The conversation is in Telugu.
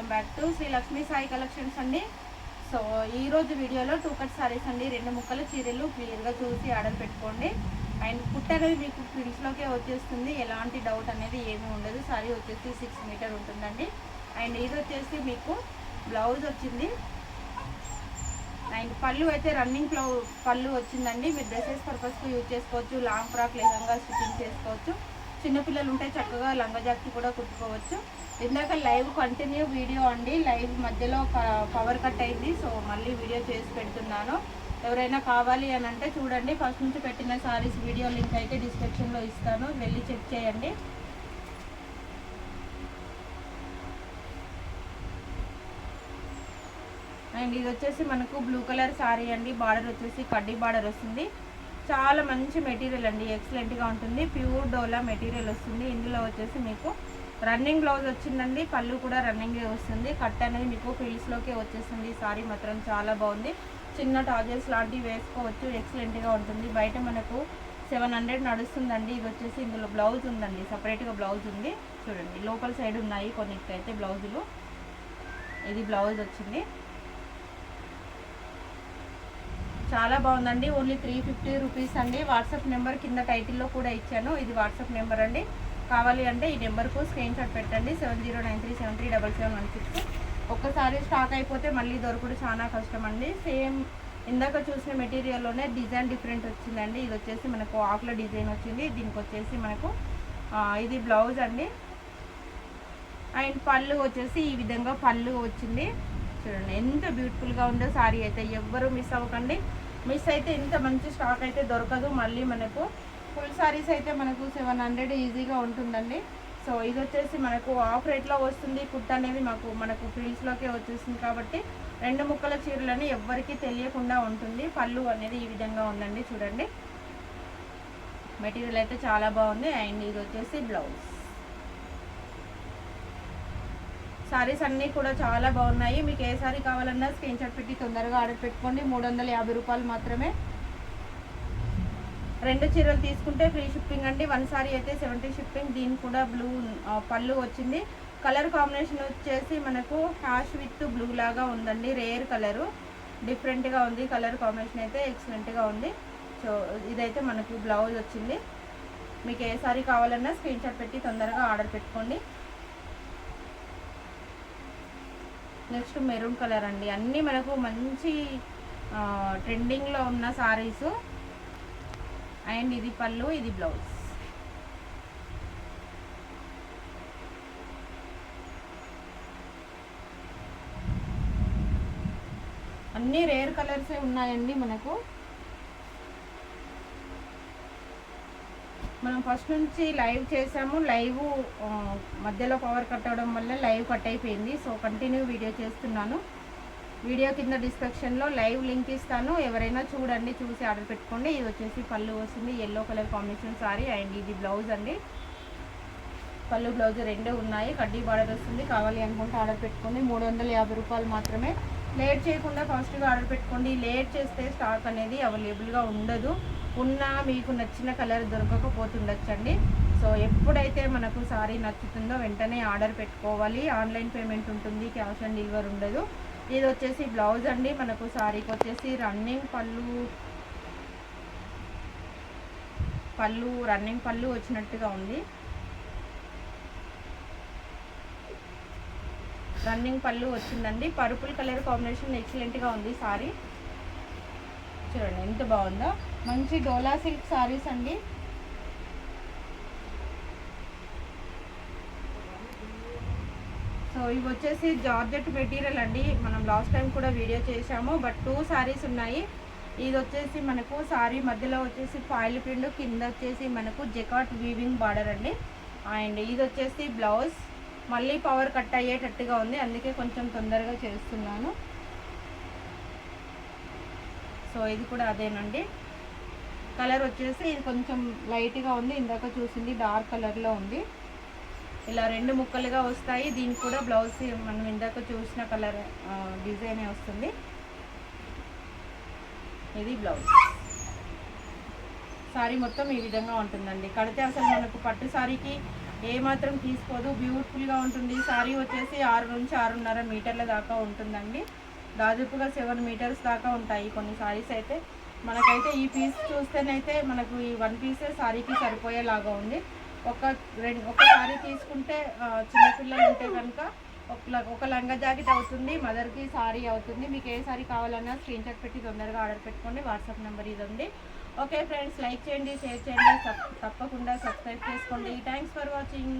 Welcome back to Sri Lakshmi Sai collections అండి. సో ఈ రోజు వీడియోలో టూ కట్ సారీస్ అండి. రెండు ముక్కల చీరలు క్లియర్గా చూసి ఆర్డర్ పెట్టుకోండి. అండ్ కుట్ అనేది మీకు ప్రింట్స్లోకే వచ్చేస్తుంది. ఎలాంటి డౌట్ అనేది ఏమీ ఉండదు. సారీ వచ్చేసి సిక్స్ మీటర్ ఉంటుందండి. అండ్ ఇది వచ్చేసి మీకు బ్లౌజ్ వచ్చింది. అండ్ పళ్ళు అయితే రన్నింగ్ ఫ్లో పళ్ళు వచ్చిందండి. మీరు డ్రెస్సెస్ పర్పస్కి యూజ్ చేసుకోవచ్చు. లాంగ్ ఫ్రాక్ లెహంగా స్టిచ్చింగ్ చేసుకోవచ్చు. చిన్నపిల్లలు ఉంటే చక్కగా లంగజాక్తి కూడా కుట్టుకోవచ్చు. ఇందాక లైవ్ కంటిన్యూ వీడియో అండి. లైవ్ మధ్యలో పవర్ కట్ అయింది. సో మళ్ళీ వీడియో చేసి పెడుతున్నాను. ఎవరైనా కావాలి అని అంటే చూడండి. ఫస్ట్ నుంచి పెట్టిన సారీస్ వీడియో లింక్ అయితే డిస్క్రిప్షన్లో ఇస్తాను. వెళ్ళి చెక్ చేయండి. అండ్ ఇది వచ్చేసి మనకు బ్లూ కలర్ సారీ అండి. బార్డర్ వచ్చేసి కడ్డీ బార్డర్ వస్తుంది. చాలా మంచి మెటీరియల్ అండి. ఎక్సలెంట్గా ఉంటుంది. ప్యూర్ డోలా మెటీరియల్ వస్తుంది. ఇందులో వచ్చేసి మీకు రన్నింగ్ బ్లౌజ్ వచ్చిందండి. పళ్ళు కూడా రన్నింగే వస్తుంది. కట్ అనేది మీకు ఫీల్స్లోకే వచ్చేస్తుంది. సారీ మాత్రం చాలా బాగుంది. చిన్న టాజెస్ లాంటివి వేసుకోవచ్చు. ఎక్సలెంట్గా ఉంటుంది. బయట మనకు సెవెన్ హండ్రెడ్ నడుస్తుందండి. ఇది వచ్చేసి ఇందులో బ్లౌజ్ ఉందండి. సపరేట్గా బ్లౌజ్ ఉంది. చూడండి. లోపల సైడ్ ఉన్నాయి. కొన్నిటికైతే బ్లౌజులు ఇది బ్లౌజ్ వచ్చింది. చాలా బాగుందండి. ఓన్లీ త్రీ ఫిఫ్టీ రూపీస్ అండి. వాట్సాప్ నెంబర్ కింద టైటిల్లో కూడా ఇచ్చాను. ఇది వాట్సాప్ నెంబర్ అండి. కావాలి అంటే ఈ నెంబర్కు స్క్రీన్ షాట్ పెట్టండి. Seven zero nine three seven three double seven one six ఒక్కసారి స్టాక్ అయిపోతే మళ్ళీ దొరకడం చాలా కష్టం అండి. సేమ్ ఇందాక చూసిన మెటీరియల్లోనే డిజైన్ డిఫరెంట్ వచ్చిందండి. ఇది వచ్చేసి మనకు ఆకుల డిజైన్ వచ్చింది. దీనికి వచ్చేసి మనకు ఇది బ్లౌజ్ అండి. అండ్ పళ్ళు వచ్చేసి ఈ విధంగా పళ్ళు వచ్చింది. చూడండి ఎంత బ్యూటిఫుల్గా ఉందో సారీ అయితే ఎవ్వరు మిస్ అవ్వకండి. మిస్ అయితే ఇంత మంచి స్టాక్ అయితే దొరకదు. మళ్ళీ మనకు ఫుల్ సారీస్ అయితే మనకు సెవెన్ హండ్రెడ్ ఈజీగా ఉంటుందండి. సో ఇది వచ్చేసి మనకు ఆఫ్ రేట్లో వస్తుంది. కుట్ అనేది మాకు మనకు ఫ్రిల్స్లోకే వచ్చేస్తుంది కాబట్టి రెండు ముక్కల చీరలని ఎవ్వరికీ తెలియకుండా ఉంటుంది. పళ్ళు అనేది ఈ విధంగా ఉందండి చూడండి. మెటీరియల్ అయితే చాలా బాగుంది. అండ్ ఇది వచ్చేసి బ్లౌజ్ సారీస్ అన్నీ కూడా చాలా బాగున్నాయి. మీకు ఏ సారీ కావాలన్నా స్క్రీన్ షాట్ పెట్టి తొందరగా ఆర్డర్ పెట్టుకోండి. మూడు వందల యాభై రూపాయలు మాత్రమే. రెండు చీరలు తీసుకుంటే ఫ్రీ షిప్పింగ్ అండి. వన్ సారీ అయితే సెవెంటీ షిప్పింగ్ దీని కూడా బ్లూ పళ్ళు వచ్చింది. కలర్ కాంబినేషన్ వచ్చేసి మనకు హ్యాష్ విత్ బ్లూ లాగా ఉందండి. రేర్ కలరు డిఫరెంట్గా ఉంది. కలర్ కాంబినేషన్ అయితే ఎక్సలెంట్గా ఉంది. సో ఇదైతే మనకు బ్లౌజ్ వచ్చింది. మీకు ఏ సారీ కావాలన్నా స్క్రీన్ షాట్ పెట్టి తొందరగా ఆర్డర్ పెట్టుకోండి. నెక్స్ట్ మెరూన్ కలర్ అండి. అన్నీ మనకు మంచి ట్రెండింగ్లో ఉన్న సారీస్. అండ్ ఇది పళ్ళు ఇది బ్లౌజ్. అన్నీ రేర్ కలర్సే ఉన్నాయండి మనకు. మనం ఫస్ట్ నుంచి లైవ్ చేసాము. లైవ్ మధ్యలో పవర్ కట్ అవడం వల్ల లైవ్ కట్ అయిపోయింది. సో కంటిన్యూ వీడియో చేస్తున్నాను. వీడియో కింద డిస్క్రిప్షన్లో లైవ్ లింక్ ఇస్తాను. ఎవరైనా చూడండి చూసి ఆర్డర్ పెట్టుకోండి. ఇది వచ్చేసి పళ్ళు వస్తుంది. Yellow colour combination sari and ఇది బ్లౌజ్ అండి. పళ్ళు బ్లౌజ్ రెండే ఉన్నాయి. కడ్డీ బార్డర్ వస్తుంది. కావాలి అనుకుంటే ఆర్డర్ పెట్టుకోండి. మూడు వందల యాభై రూపాయలు మాత్రమే లేట్ చేయకుండా ఫాస్ట్గా ఆర్డర్ పెట్టుకోండి. లేట్ చేస్తే స్టాక్ అనేది అవైలబుల్గా ఉండదు. ఉన్నా మీకు నచ్చిన కలర్ దొరకకపోతుండొచ్చండి. సో ఎప్పుడైతే మనకు సారీ నచ్చుతుందో వెంటనే ఆర్డర్ పెట్టుకోవాలి. ఆన్లైన్ పేమెంట్ ఉంటుంది క్యాష్ ఆన్ డెలివరీ ఉండదు. ఇది వచ్చేసి బ్లౌజ్ అండి. మనకు సారీకి వచ్చేసి రన్నింగ్ పళ్ళు పళ్ళు రన్నింగ్ పళ్ళు వచ్చినట్టుగా ఉంది. రన్నింగ్ పళ్ళు వచ్చిందండి. పర్పుల్ కలర్ కాంబినేషన్ ఎక్సలెంట్గా ఉంది సారీ. చూడండి ఎంత బాగుందో. మంచి డోలా సిల్క్ సారీస్ అండి. సో ఇవి వచ్చేసి జార్జెట్ మెటీరియల్ అండి. మనం లాస్ట్ టైం కూడా వీడియో చేసాము బట్ టూ సారీస్ ఉన్నాయి. ఇది వచ్చేసి మనకు సారీ మధ్యలో వచ్చేసి ఫాయిల్ ప్రింట్ కింద వచ్చేసి మనకు జెకాట్ వీవింగ్ బార్డర్ అండి. అండ్ ఇది వచ్చేసి బ్లౌజ్. మళ్ళీ పవర్ కట్ అయ్యేటట్టుగా ఉంది. అందుకే కొంచెం తొందరగా చేస్తున్నాను. సో ఇది కూడా అదేనండి. కలర్ వచ్చేసి ఇది కొంచెం లైట్గా ఉంది. ఇందాక చూసింది డార్క్ కలర్లో ఉంది. ఇలా రెండు ముక్కలుగా వస్తాయి. దీనికి కూడా బ్లౌజ్ మనం ఇందాక చూసిన కలర్ డిజైనే వస్తుంది. ఇది బ్లౌజ్ సారీ మొత్తం ఈ విధంగా ఉంటుందండి. కడితే అసలు మనకు పట్టు సారీకి ఏ మాత్రం తీసుకోదు. బ్యూటిఫుల్గా ఉంటుంది. సారీ వచ్చేసి ఆరు నుంచి ఆరున్నర మీటర్ల దాకా ఉంటుందండి. దాదాపుగా సెవెన్ మీటర్స్ దాకా ఉంటాయి కొన్ని సారీస్ అయితే. మనకైతే ఈ పీస్ చూస్తేనైతే మనకు ఈ వన్ పీసే సారీకి సరిపోయేలాగా ఉంది. ఒక రెండు ఒక సారీ తీసుకుంటే చిన్నపిల్లలు ఉంటే కనుక ఒక ల- ఒక లంగా జాకెట్ అవుతుంది మదర్కి సారీ అవుతుంది. మీకు ఏ సారీ కావాలన్నా స్క్రీన్ షాట్ పెట్టి తొందరగా ఆర్డర్ పెట్టుకోండి. వాట్సాప్ నెంబర్ ఇది ఉంది ఓకే ఫ్రెండ్స్ లైక్ చేయండి షేర్ చేయండి తప్పకుండా సబ్స్క్రైబ్ చేసుకోండి. Thanks for watching